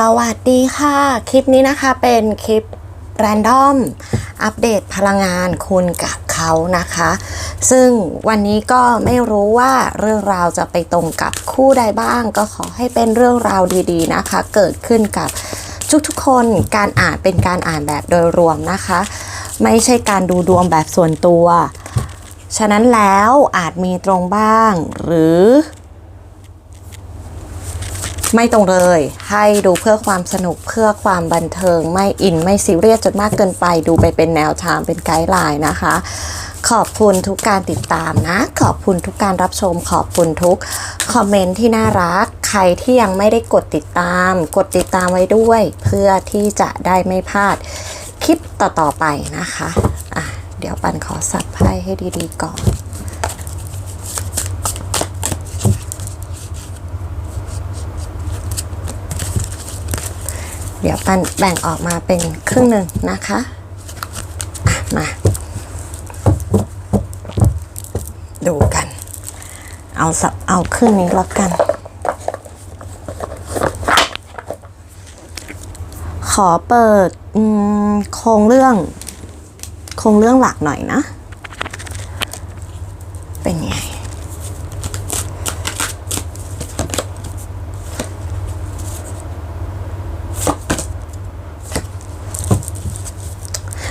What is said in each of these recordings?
สวัสดีค่ะ คลิปนี้นะคะเป็นคลิปแรนดอม อัปเดตพลังงานคุณกับเขานะคะ ซึ่งวันนี้ก็ไม่รู้ว่าเรื่องราวจะไปตรงกับคู่ใดบ้าง ก็ขอให้เป็นเรื่องราวดีๆนะคะ เกิดขึ้นกับทุกๆคนการอ่านเป็นการอ่านแบบโดยรวมนะคะ ไม่ใช่การดูดวงแบบส่วนตัว ฉะนั้นแล้วอาจมีตรงบ้างหรือ ไม่ตรงเลย ให้ดูเพื่อความสนุกเพื่อความบันเทิง ไม่อินไม่ซีเรียสจนมากเกินไป ดูไปเป็นแนวทางเป็นไกด์ไลน์นะคะ ขอบคุณทุกการติดตามนะ ขอบคุณทุกการรับชม ขอบคุณทุกคอมเมนต์ที่น่ารัก ใครที่ยังไม่ได้กดติดตาม กดติดตามไว้ด้วย เพื่อที่จะได้ไม่พลาดคลิปต่อๆไปนะคะอะเดี๋ยวปันขอสับไพ่ให้ดีๆก่อน ดี๋ยวปันแบ่งออกมาเป็นครึ่งหนึ่งนะคะมา ดูกัน เอาสับเอาครึ่งนี้แล้วกัน ขอเปิดโครงเรื่อง โครงเรื่องหลักหน่อยนะ เป็นไง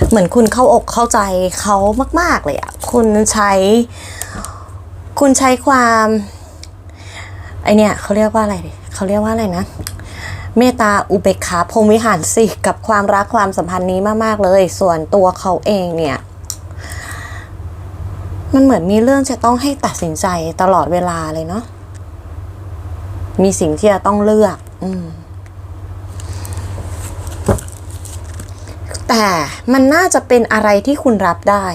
เหมือนคุณเข้าอกเข้าใจเขามาก ๆ เลยอะคุณใช้ คุณใช้ความไอเนี่ยเขาเรียกว่าอะไรเขาเรียกว่าอะไรนะ เมตตาอุเบกขาพรมวิหารสิกับความรักความสัมพันธ์นี้มากๆเลย ส่วนตัวเขาเองเนี่ย มันเหมือนมีเรื่องจะต้องให้ตัดสินใจตลอดเวลาเลยเนาะมีสิ่งที่จะต้องเลือก อืม แต่มันน่าจะเป็นอะไรที่คุณรับได้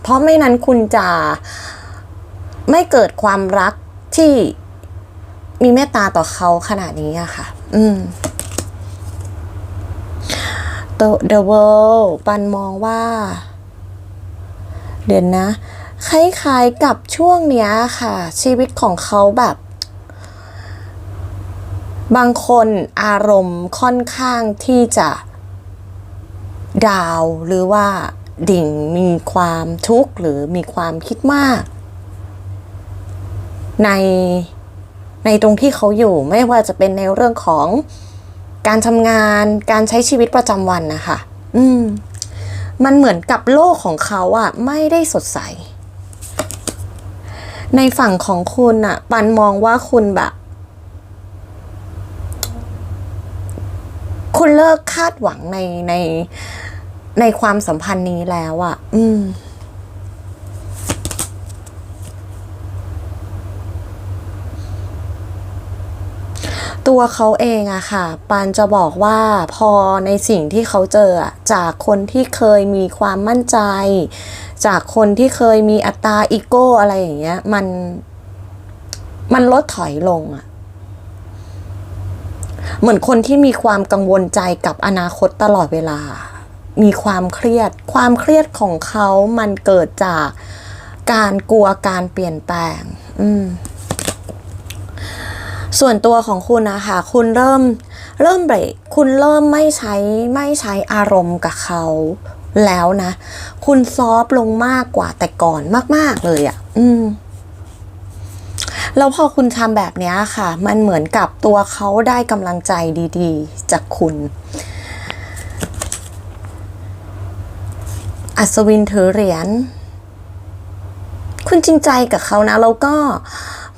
เพราะไม่นั้นคุณจะไม่เกิดความรักที่มีเมตตาต่อเขาขนาดนี้อะค่ะ อืม The The World ปันมองว่า เดี๋ยวนะ คล้ายๆกับช่วงเนี้ยค่ะ ชีวิตของเขาแบบ บางคนอารมณ์ค่อนข้างที่จะ ดาวหรือว่าดิ่งมีความทุกข์หรือมีความคิดมาก ในในตรงที่เขาอยู่ไม่ว่าจะเป็นในเรื่องของการทำงานการใช้ชีวิตประจำวันนะคะอืมมันเหมือนกับโลกของเขาอะไม่ได้สดใส ในฝั่งของคุณอะปันมองว่าคุณแบบ คุณเลิกคาดหวังในในในความสัมพันธ์นี้แล้วอะ่ะ อืม ตัวเขาเองอะค่ะ ปานจะบอกว่าพอในสิ่งที่เขาเจอจากคนที่เคยมีความมั่นใจ จากคนที่เคยมีอัตราอีโก้อะไรอย่างเงี้ย มัน มันลดถอยลงอะ เหมือนคนที่มีความกังวลใจกับอนาคตตลอดเวลา มีความเครียด ความเครียดของเขามันเกิดจากการกลัวการเปลี่ยนแปลง อืมส่วนตัวของคุณนะคะคุณเริ่มเริ่มเบรกคุณเริ่มไม่ใช้ไม่ใช้อารมณ์กับเขาแล้วนะ คุณซอฟลงมากกว่าแต่ก่อนมาก ๆ เลยอะ่ะ อืม แล้วพอคุณทำแบบนี้ค่ะ มันเหมือนกับตัวเขาได้กำลังใจดีๆ จากคุณ อัศวินถือเหรียญ คุณจริงใจกับเขานะ แล้วก็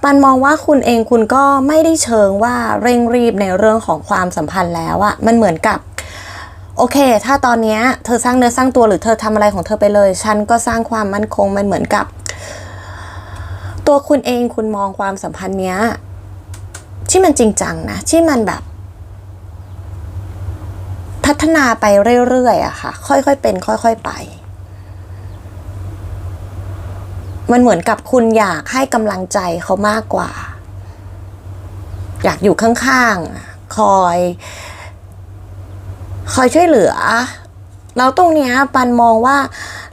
ปันมองว่าคุณเองคุณก็ไม่ได้เชิงว่าเร่งรีบในเรื่องของความสัมพันธ์แล้วอะมันเหมือนกับโอเค ถ้าตอนนี้เธอสร้างเนื้อสร้างตัวหรือเธอทำอะไรของเธอไปเลย ฉันก็สร้างความมั่นคง มันเหมือนกับ ตัวคุณเองคุณมองความสัมพันธ์เนี้ยที่มันจริงจังนะ ที่มันแบบ พัฒนาไปเรื่อยๆอะค่ะ ค่อยๆเป็น ค่อยๆไป มันเหมือนกับคุณอยากให้กำลังใจเขามากกว่า อยากอยู่ข้างๆ คอย คอยช่วยเหลือแล้วตรงเนี้ยปันมองว่า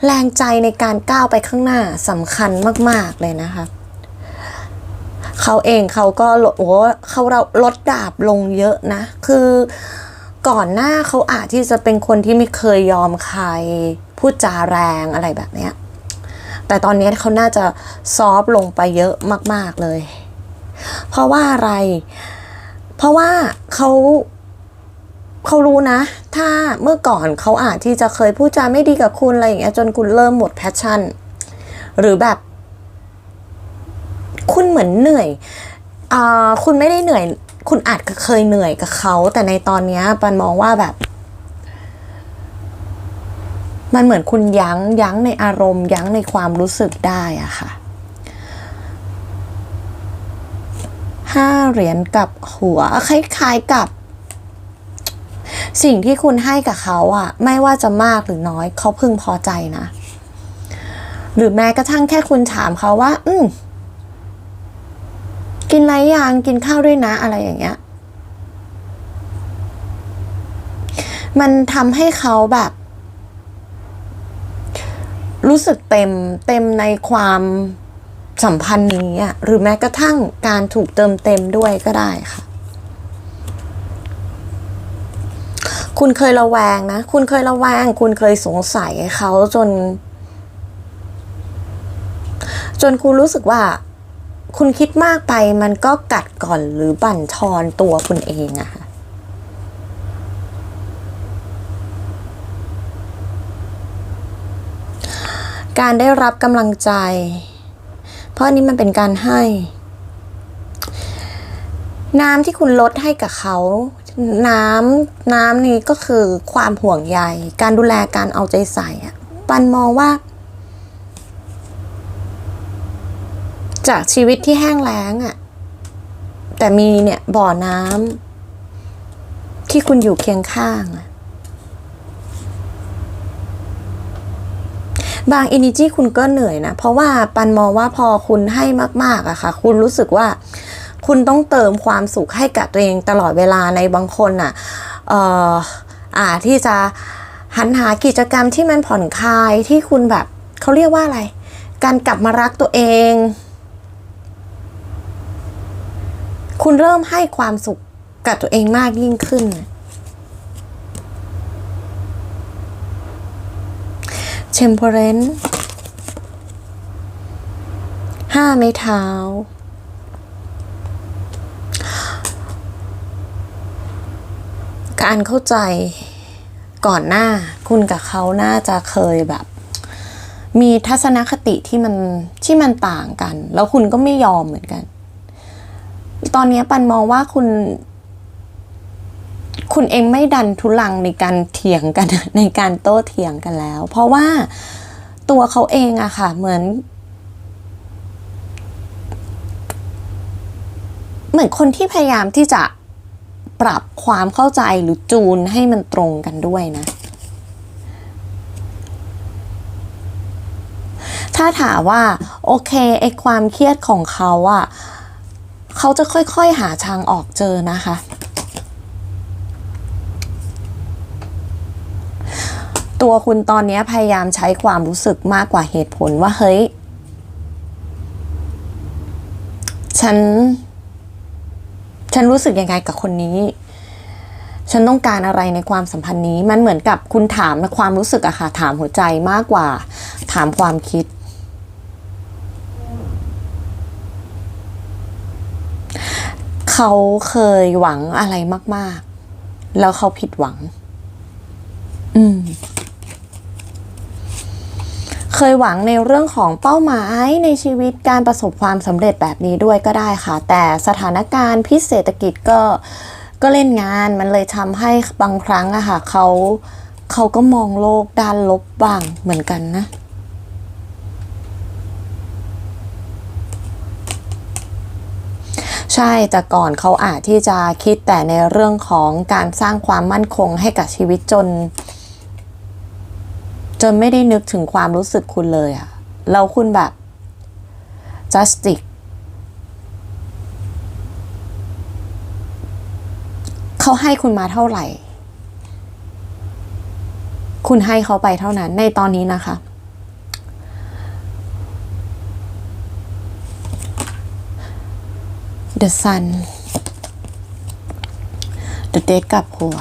แรงใจในการก้าวไปข้างหน้าสำคัญมาก ๆ เลยนะคะ เขาเองเขาก็ลดโอ้เขาเราลดดาบลงเยอะนะ คือก่อนหน้าเขาอาจที่จะเป็นคนที่ไม่เคยยอมใครพูดจาแรงอะไรแบบเนี้ยแต่ตอนนี้เขาน่าจะซอฟต์ลงไปเยอะมาก ๆเลย เพราะว่าอะไร เพราะว่าเขาเขารู้นะ ถ้าเมื่อก่อนเขาอาจที่จะเคยพูดจาไม่ดีกับคุณอะไรอย่างเงี้ยจนคุณเริ่มหมดแพชชั่น หรือแบบ คุณเหมือนเหนื่อยอ่าคุณไม่ได้เหนื่อย คุณอาจเคยเหนื่อยกับเขา แต่ในตอนนี้ปันมองว่าแบบ มันเหมือนคุณยั้งยั้งในอารมณ์ ยั้งในความรู้สึกได้อะค่ะห้าเหรียญกับหัว คล้ายๆกับ สิ่งที่คุณให้กับเขาอะไม่ว่าจะมากหรือน้อยเขาพึงพอใจนะ หรือแม้กระทั่งแค่คุณถามเขาว่า อืม กินไรยังกินข้าวด้วยนะอะไรอย่างเงี้ย มันทำให้เขาแบบ รู้สึกเต็มเต็มในความสัมพันธ์นี้อะหรือแม้กระทั่งการถูกเติมเต็มด้วยก็ได้ค่ะ คุณเคยระแวงนะ คุณเคยระแวง คุณเคยสงสัยเขาจน จนคุณรู้สึกว่า คุณคิดมากไปมันก็กัดก่อนหรือบั่นทอนตัวคุณเองอะค่ะการได้รับกำลังใจ เพราะนนี้มันเป็นการให้ น้ำที่คุณลดให้กับเขา น้ำน้ำนี้ก็คือความห่วงใย การดูแลการเอาใจใส่อะปันมองว่า จากชีวิตที่แห้งแล้งอะ่ะ แต่มีเนี่ยบ่อน้ำที่คุณอยู่เคียงข้างอะบางอินิจีคุณก็เหนื่อยนะ เพราะว่าปันมองว่าพอคุณให้มาก ๆอะค่ะ คุณรู้สึกว่าคุณต้องเติมความสุขให้กับตัวเองตลอดเวลาในบางคนอะเอ่ออาที่จะหันหากิจกรรมที่มันผ่อนคลายที่คุณแบบเขาเรียกว่าอะไร การกลับมารักตัวเอง คุณเริ่มให้ความสุขกับตัวเองมากยิ่งขึ้น เชมเพอเรนห้าไม้เท้า การเข้าใจก่อนหน้าคุณกับเขาน่าจะเคยแบบ มีทัศนคติที่มันที่มันต่างกัน แล้วคุณก็ไม่ยอมเหมือนกัน ตอนนี้ปันมองว่าคุณ คุณเองไม่ดันทุลังในการเถียงกันในการโต้เถียงกันแล้ว เพราะว่าตัวเขาเองอะค่ะ เหมือน เหมือนคนที่พยายามที่จะปรับความเข้าใจหรือจูนให้มันตรงกันด้วยนะ ถ้าถามว่า โอเคไอความเครียดของเขาอะ เขาจะค่อยๆหาทางออกเจอนะคะ ตัวคุณตอนนี้พยายามใช้ความรู้สึกมากกว่าเหตุผลว่าเฮ้ย ฉัน ฉันรู้สึกยังไงกับคนนี้ ฉันต้องการอะไรในความสัมพันธ์นี้ มันเหมือนกับคุณถามความรู้สึกอะค่ะ ถามหัวใจมากกว่า ถามความคิด เขาเคยหวังอะไรมาก ๆ แล้วเขาผิดหวัง อืม เคยหวังในเรื่องของเป้าหมายในชีวิตการประสบความสำเร็จแบบนี้ด้วยก็ได้ค่ะ แต่สถานการณ์พิษเศรษฐกิจก็ก็เล่นงานมันเลยทำให้บางครั้งอะค่ะเขาเขาก็มองโลกด้านลบบ้างเหมือนกันนะ ใช่แต่ก่อนเขาอาจที่จะคิดแต่ในเรื่องของการสร้างความมั่นคงให้กับชีวิตจน จนไม่ได้นึกถึงความรู้สึกคุณเลยอะแล้วคุณแบบ justice เขาให้คุณมาเท่าไหร่ คุณให้เขาไปเท่านั้นในตอนนี้นะคะ The Sun The Date กับหัว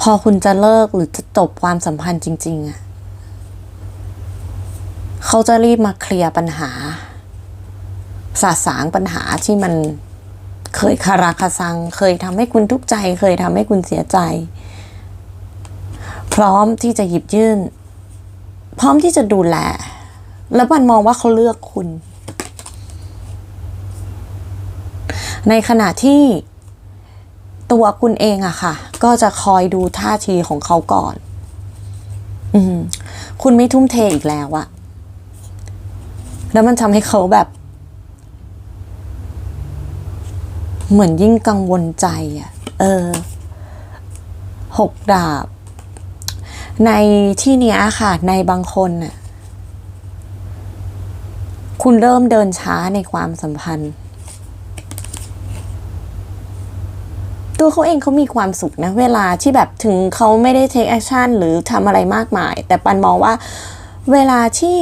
พอคุณจะเลิกหรือจะจบความสัมพันธ์จริง ๆอะเขาจะรีบมาเคลียร์ปัญหา สาสางปัญหาที่มันเคยคาราคาซัง เคยทำให้คุณทุกข์ใจ เคยทำให้คุณเสียใจ พร้อมที่จะหยิบยื่น พร้อมที่จะดูแล แล้วมันมองว่าเขาเลือกคุณ ในขณะที่ตัวคุณเองอะค่ะ ก็จะคอยดูท่าทีของเขาก่อน อืมคุณไม่ทุ่มเทอีกแล้วอะแล้วมันทำให้เขาแบบ เหมือนยิ่งกังวลใจอะเออหกดาบ ในที่เนี้ยค่ะ ในบางคนน่ะ คุณเริ่มเดินช้าในความสัมพันธ์ ตัวเขาเองเขามีความสุขนะ เวลาที่แบบถึงเขาไม่ได้ take action หรือทำอะไรมากมาย แต่ปันมองว่าเวลาที่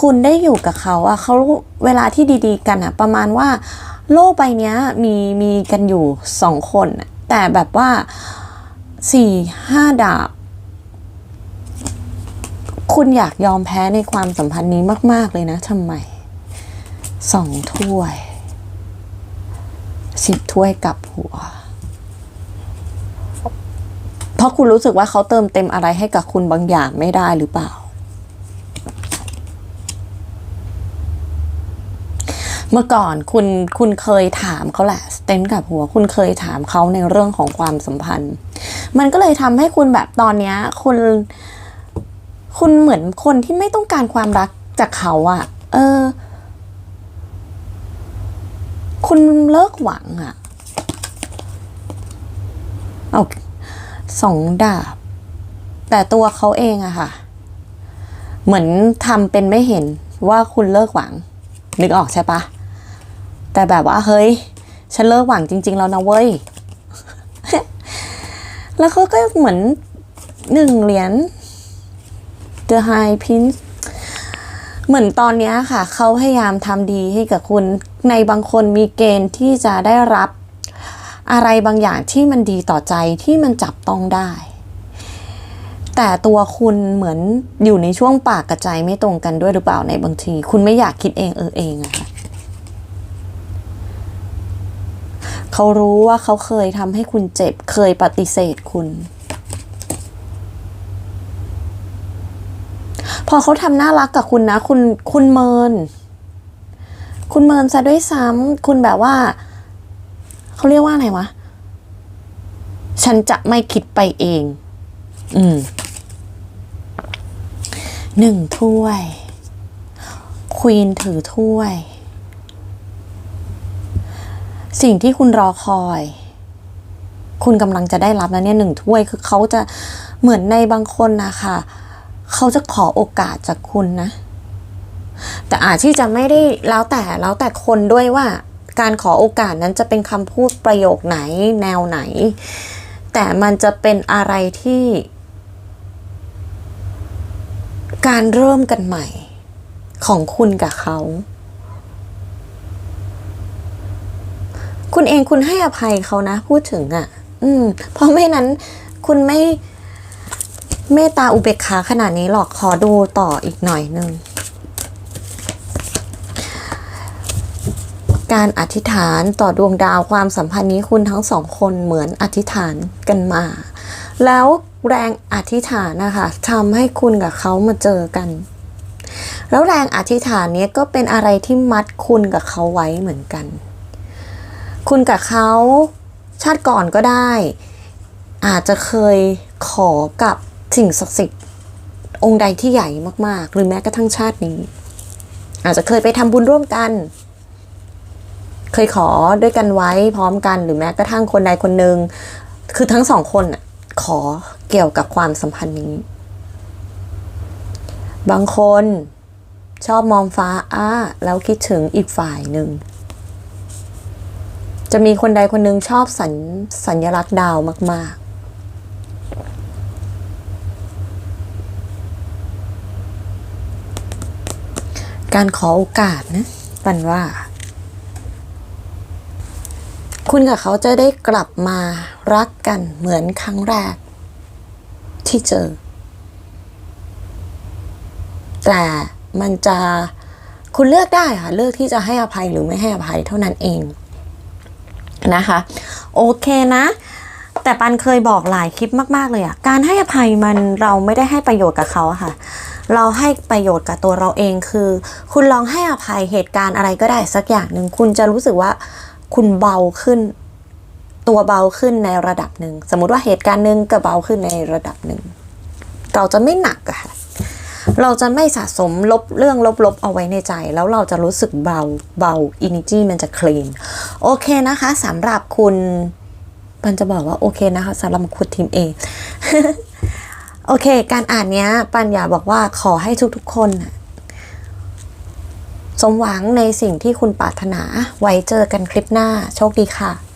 คุณได้อยู่กับเขาอะเขาเวลาที่ดีๆ กันอะประมาณว่า โลกใบนี้มีมีกันอยู่สองคน แต่แบบว่าสี่ห้าดาบ คุณอยากยอมแพ้ในความสัมพันธ์นี้มาก ๆ เลยนะทำไมสองถ้วยสิบถ้วยกลับหัว เพราะคุณรู้สึกว่าเขาเติมเต็มอะไรให้กับคุณบางอย่างไม่ได้หรือเปล่า เมื่อก่อนคุณคุณเคยถามเขาแหละสเตนกับหัว คุณเคยถามเขาในเรื่องของความสัมพันธ์ มันก็เลยทำให้คุณแบบตอนเนี้ยคุณ คุณเหมือนคนที่ไม่ต้องการความรักจากเขาอะเออ คุณเลิกหวังอะเอา สองดาบ แต่ตัวเขาเองอะค่ะ เหมือนทำเป็นไม่เห็นว่าคุณเลิกหวัง นึกออกใช่ปะแต่แบบว่าเฮ้ย ฉันเลิกหวังจริง ๆ แล้วนะเว้ย แล้วเขาก็เหมือนหนึ่งเหรียญ The High Prince เหมือนตอนเนี้ยค่ะ เขาพยายามทำดีให้กับคุณ ในบางคนมีเกณฑ์ที่จะได้รับ อะไรบางอย่างที่มันดีต่อใจที่มันจับต้องได้ แต่ตัวคุณเหมือนอยู่ในช่วงปากกระใจไม่ตรงกันด้วยหรือเปล่าในบางที คุณไม่อยากคิดเองเออเองอะค่ะเขารู้ว่าเขาเคยทำให้คุณเจ็บ เคยปฏิเสธคุณพอเขาทำน่ารักกับคุณนะ คุณคุณเมิน คุณเมินซะด้วยซ้ำคุณแบบว่า เขาเรียกว่าอะไรวะ ฉันจะไม่คิดไปเอง อืมหนึ่งถ้วย ควีนถือถ้วย สิ่งที่คุณรอคอย คุณกำลังจะได้รับแล้วเนี่ยหนึ่งถ้วยคือเขาจะเหมือนในบางคนนะคะเขาจะขอโอกาสจากคุณนะ แต่อาจที่จะไม่ได้แล้วแต่แล้วแต่คนด้วยว่า การขอโอกาสนั้นจะเป็นคำพูดประโยคไหนแนวไหน แต่มันจะเป็นอะไรที่ การเริ่มกันใหม่ของคุณกับเขา คุณเองคุณให้อภัยเขานะ พูดถึงอะ่ะ อืม เพราะไม่นั้นคุณไม่เมตตาอุเบกขาขนาดนี้หรอกขอดูต่ออีกหน่อยหนึ่ง การอธิษฐานต่อดวงดาวความสัมพันธ์นี้คุณทั้งสองคนเหมือนอธิษฐานกันมา แล้วแรงอธิษฐานนะคะทำให้คุณกับเขามาเจอกัน แล้วแรงอธิษฐานนี้ก็เป็นอะไรที่มัดคุณกับเขาไว้เหมือนกัน คุณกับเขาชาติก่อนก็ได้ อาจจะเคยขอกับสิ่งศักดิ์สิทธิ์องค์ใดที่ใหญ่มากๆ หรือแม้กระทั่งชาตินี้ อาจจะเคยไปทำบุญร่วมกัน เคยขอด้วยกันไว้พร้อมกันหรือแม้กระทั่งคนใดคนหนึ่งคือทั้งสองคนขอเกี่ยวกับความสัมพันธ์นี้ บางคนชอบมองฟ้าอ้าแล้วคิดถึงอีกฝ่ายหนึ่ง จะมีคนใดคนหนึ่งชอบสัญสัญลักษณ์ดาวมาก ๆการขอโอกาสนะปันว่า คุณกับเขาจะได้กลับมารักกันเหมือนครั้งแรก ที่เจอ แต่มันจะคุณเลือกได้ค่ะเลือกที่จะให้อภัยหรือไม่ให้อภัยเท่านั้นเองนะคะ โอเคนะ แต่ปันเคยบอกหลายคลิปมาก ๆ เลยอะการให้อภัยมันเราไม่ได้ให้ประโยชน์กับเขาค่ะ เราให้ประโยชน์กับตัวเราเองคือ คุณลองให้อภัยเหตุการณ์อะไรก็ได้สักอย่างหนึ่งคุณจะรู้สึกว่า คุณเบาขึ้น ตัวเบาขึ้นในระดับหนึ่ง สมมติว่าเหตุการณ์หนึ่งก็เบาขึ้นในระดับหนึ่ง เราจะไม่หนักอะค่ะ เราจะไม่สะสมลบเรื่องลบๆเอาไว้ในใจ แล้วเราจะรู้สึกเบาเบาอินิจีมันจะคลีนโอเคนะคะสำหรับคุณปันจะบอกว่าโอเคนะคะสำหรับคุณทีมเอโอเค การอ่านเนี้ย ปัญญาบอกว่าขอให้ทุกๆคนนะ สมหวังในสิ่งที่คุณปรารถนา ไว้เจอกันคลิปหน้า โชคดีค่ะ